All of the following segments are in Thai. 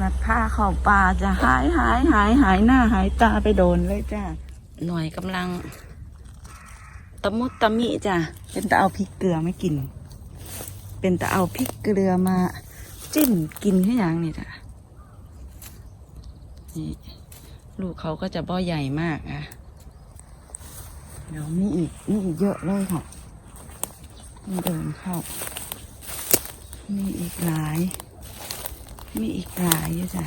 นัดผ้าเข้าป่าจะหายหายหายหายหน้าหายตาไปโดนเลยจ้าหน่วยกำลังตะมุตะมิจ้ะเป็นตะเอาพริกเกลือไม่กิน เป็นตะเอาพริกเกลือมาจิ้มกินแค่อย่างนี่จ้ะนี่ลูกเขาก็จะบ่อใหญ่มากอะเดี๋ยวมีอีกมีอีกเยอะเลยค่ะเดินเข้ามีอีกหลาย มีอีกหลายอยู่จ้ะ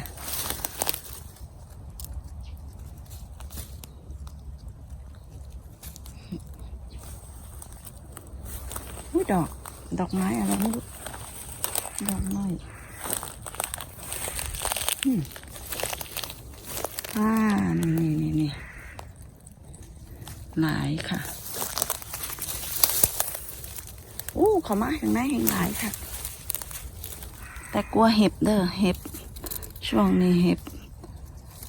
อุ้ยดอก ดอกไม้อะไรไม่รู้ ดอกไม้อืมอ่า นี่นี่นี่หลายค่ะอู้ขามาข้างในแห่งหลายค่ะ แต่กลัวเห็บเด้อเห็บ ช่วงนี้เห็บ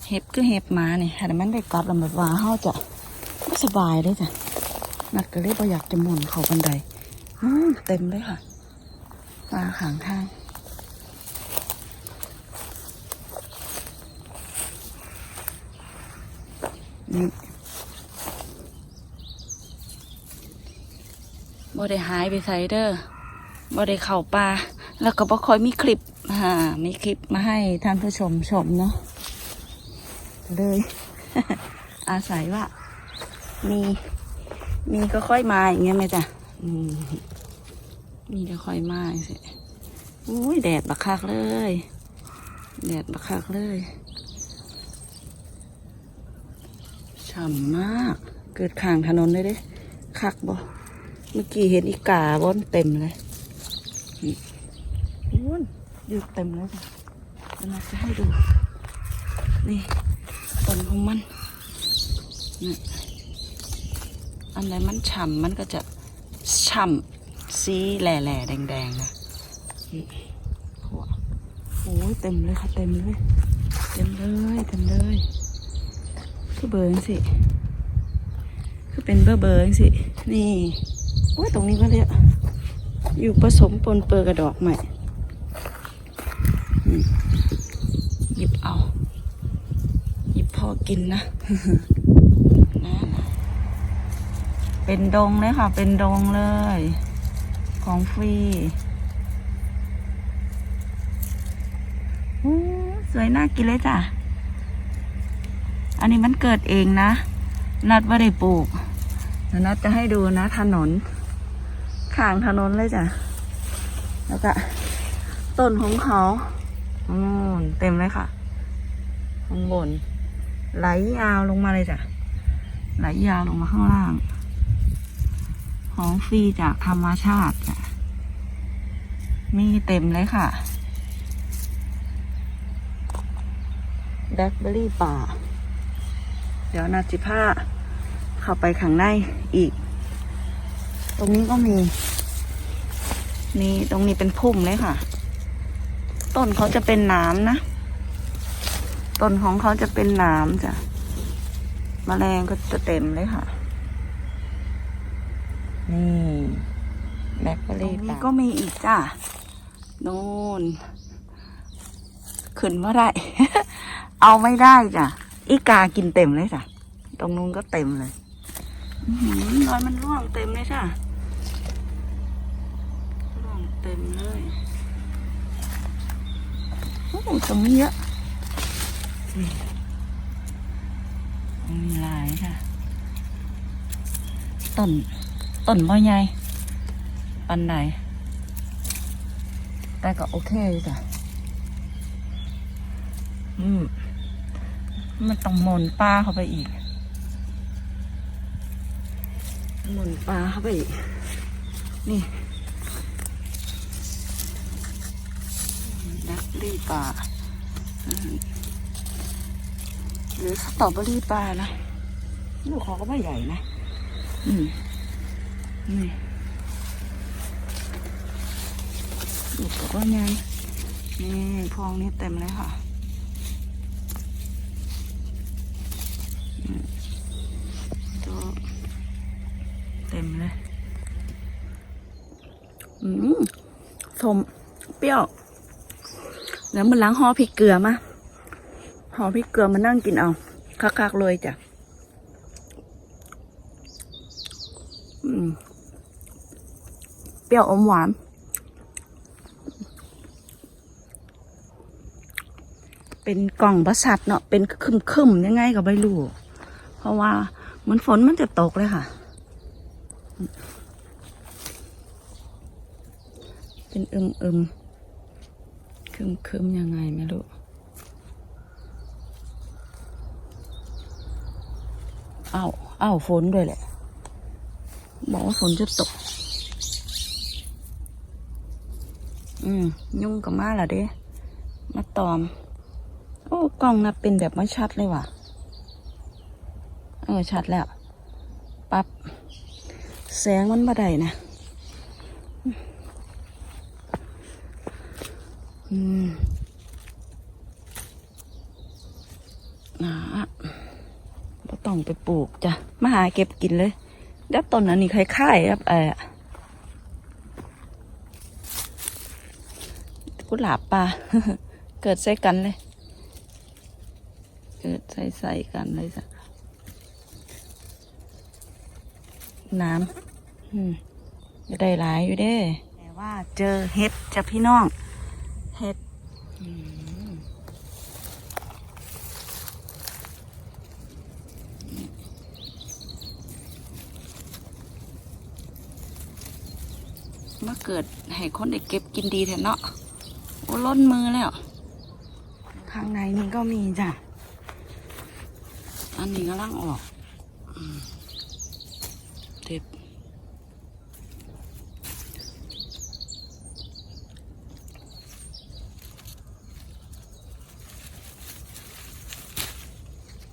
เห็บคือเห็บหมาเนี่ยแต่มันได้กลับแล้วแบบว่าเฮาจะไม่สบายเลยจ้ะนัดก็เลยบ่อยากจะหมุนเขาบันไดอืเต็มเลยค่ะปลาขางทางนี่บ่ได้หายไปใส่เด้อบ่ได้เข้าป่า แล้วก็บ่ค่อยมีคลิปอ่ามีคลิปมาให้ท่านผู้ชมชมเนาะเลย อาศัยว่า มี มีก็ค่อยมาอย่างเงี้ยไหมจ๊ะมีก็ค่อยมาสิอุ้ยแดดบักคักเลย แดดบักคักเลยฉ่ำมาก เกิดข้างถนนเลยเด้คักบ่เมื่อกี้เห็นอีกาบอนเต็มเลย วนอยู่เต็มเลยจ้ะเราจะให้ดู นี่ต้นของมันนี่อันไหนมันฉ่ำมันก็จะฉ่ำสีแหล่แหล่ๆแดงๆนะหัวโอ้ยเต็มเลยค่ะเต็มเลย เต็มเลยเต็มเลยคือเบอร์สิคือเป็นเบอร์เบอร์สินี่โอ้ยตรงนี้ก็เลยอยู่ผสมปนเปื้อกระดอกใหม่อืม หยิบเอา หยิบพอกินนะนะเป็นดงเลยค่ะ เป็นดงเลย ของฟรีอู้สวยน่ากินเลยจ้ะ อันนี้มันเกิดเองนะ นัดว่าได้ปลูกเดี๋ยวนัดจะให้ดูนะ ถนน ข้างถนนเลยจ้ะ แล้วก็ต้นของเขา อืมเต็มเลยค่ะข้างบน ไหลยาวลงมาเลยจ้ะ ไหลยาวลงมาข้างล่าง ของฟรีจากธรรมชาติจ้ะ มีเต็มเลยค่ะแบล็คเบอร์รี่ป่า เดี๋ยวนาจิผ้าเข้าไปข้างในอีก ตรงนี้ก็มี นี่ตรงนี้เป็นพุ่มเลยค่ะ ต้นเขาจะเป็นหน้ำนะ ต้นของเขาจะเป็นหน้ำจ้ะแมลงก็จะเต็มเลยค่ะ นี่แบล็คเบอร์รี่ก็มีอีกจ้ะนู่นขึ้นว่าได้ เอาไม่ได้จ้ะ อีกากินเต็มเลยจ้ะ ตรงนู้นก็เต็มเลยอื้อหือน้อยมันร่วงเต็มเลยจ้ะ ร่วงเต็มเลยโอ้โห ตรงนี้เยอะนี่มีหลายค่ะต้นต้นบ่ใหญ่ปันใดแต่ก็โอเคอยู่จ้ะอืมมันต้องหมุนปลาเข้าไปอีกหมุนปลาเข้าไปอีก นี่ ดักลี่ปลาอืมหรือสตรอเบอรี่ปลานะลูกเขาก็ไม่ใหญ่นะ อืมนี่ลูกเขาก็ใหญ่นี่พวงนี้เต็มเลยค่ะตัวเต็มเลย อืมสมเปรี้ยว แล้วมันล้างห่อพริกเกลือมาห่อพริกเกลือมานั่งกินเอาคักๆเลยจ้ะอืมเปรี้ยวอมหวาน เป็นกล่องประสัดเนาะเป็นคึมๆยังไงก็ไม่รู้เพราะว่าเหมันฝนมันจะตกเลยค่ะ เป็นอึมอึมๆ คึมคึมยังไงไม่รู้เอ้าเอ้าฝนด้วยแหละ บอกว่าฝนจะตก อืม ยุ่งกับมาและเด้ มาตอม โอ้กล้องนะเป็นแบบไม่ชัดเลยว่ะ เออ ชัดแล้ว ปับ๊บ แสงมันบ่ได้นะ อืมนะบ่ต้องไปปลูกจ้ะ มาหาเก็บกินเลยดี๋ยวต้นอันนี้คล้ายๆครับเออกุหลาบปลาเกิดใส่กันเลย เกิดใส่ใส่กันเลยจ้ะน้ำอืมได้หลายอยู่เด้ แต่ว่าเจอเห็ดจ้ะพี่น้อง เห็ดอืมมาเกิดให้คนได้เก็บกินดีแท้เนาะโอ้ล้นมือแล้ว ข้างในนี่ก็มีจ้ะ อันนี้กำลังออกอืมเด็บ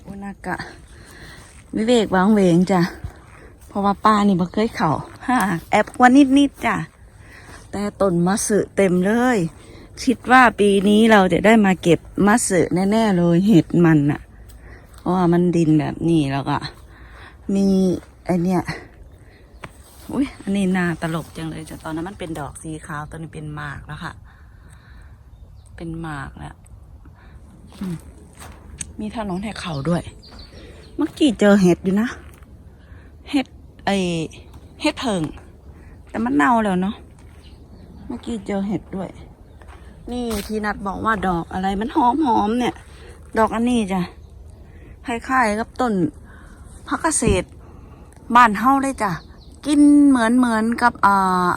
อุ นากะ วิเวกวางเวงจ้ะ เพราะว่าป้านี่บ่เคยเข่าฮ่าแอบกว่านิดนิดๆจ้ะ แต่ต้นมะสึเต็มเลย คิดว่าปีนี้เราจะได้มาเก็บมะสึแน่ ๆ เลยเห็ดมันน่ะเพราะว่ามันดินแบบนี้แล้วก็ มีไอเนี่ยอุ้ยอันนี้น่าตลกจังเลยจ้ะตอนนั้นมันเป็นดอกสีขาวตอนนี้เป็นหมากแล้วค่ะ เป็นหมากแล้ว มีถนนให้เขาด้วย เมื่อกี้เจอเห็ดอยู่นะ เห็ดไอเห็ดเพิง แต่มันเน่าแล้วเนาะ เมื่อกี้เจอเห็ดด้วย นี่ทีนัดบอกว่าดอกอะไรมันหอมหอมๆเนี่ย ดอกอันนี้จ้ะคล้ายๆกับต้นพักเกษตรบ้านเฮาเลยจ้ะ กินเหมือนเหมือนกับอ่า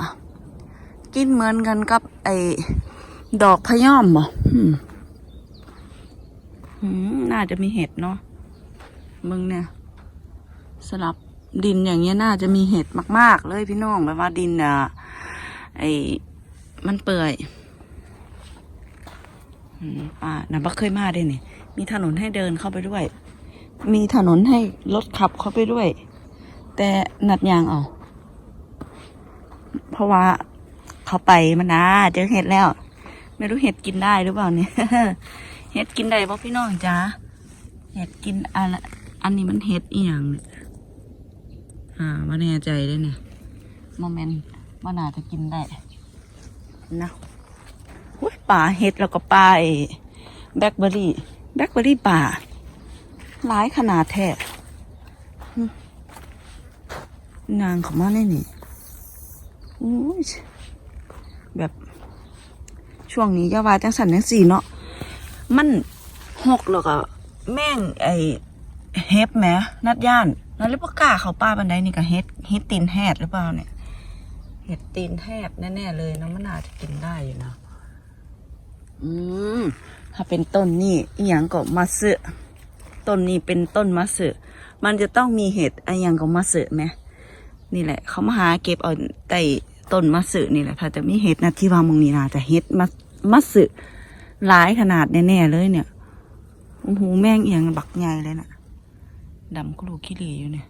กินเหมือนกันกับไอดอกพะย่อมบ่อืมอืม น่าจะมีเห็ดเนาะมึงเนี่ย สลับดินอย่างเงี้ยน่าจะมีเห็ดมาก ๆ เลยพี่น้องแบบว่าดินอะไอ้มันเปื่อยอ่าน่ะบักเคยมาได้นี่มีถนนให้เดินเข้าไปด้วย มีถนนให้รถขับเข้าไปด้วย แต่นัดยางเอาเพราะว่าเขาไปมานะเจอเห็ดแล้ว ไม่รู้เห็ดกินได้หรือเปล่าเนี่ย เห็ดกินได้ป่พี่น้องจ้าเห็ดกินอะไรอันนี้มันเห็ดอีหยังเนี่ยอ่ามาแน่ใจเลยเนี่ยโมเมนต์ว่าน่าจะกินได้นะอุ้ยป่าเห็ดแล้วก็ป่าไอ้แบล็คเบอร์รี่แบล็คเบอร์รี่ป่าหลายขนาดแท้หึนางเขามาเลยนี่อุ้ยแบบช่วงนี้อยาว่าจังสันจังสี่เนาะ มันหกแล้วก็แม่งไอเฮ็บแหมนัดย่านนั่นเลยบ่กล้าเขาป้าบันไดนี่ก็เฮ็ดเฮ็ดตีนแฮดหรือเปล่าเนี่ยเห็ดตีนแฮดแน่ๆเลยนะมันน่าจะกินได้อยู่นะอืมถ้าเป็นต้นนี่อีหยังก็มาสึต้นนี้เป็นต้นมะสึมันจะต้องมีเห็ดอะไอย่างก็มาสึไหมนี่แหละ เขามาหาเก็บเอาใต้ต้นมะสึนี่แหละ ถ้าจะมีเห็ดนะที่วางมงนี้นะจะเห็ดมะมะสึ หลายขนาดแน่ๆเลยเนี่ยโอ้โหแม่งเอียงบักใหญ่เลยน่ะดำกรูขี้เหร่อยู่เนี่ย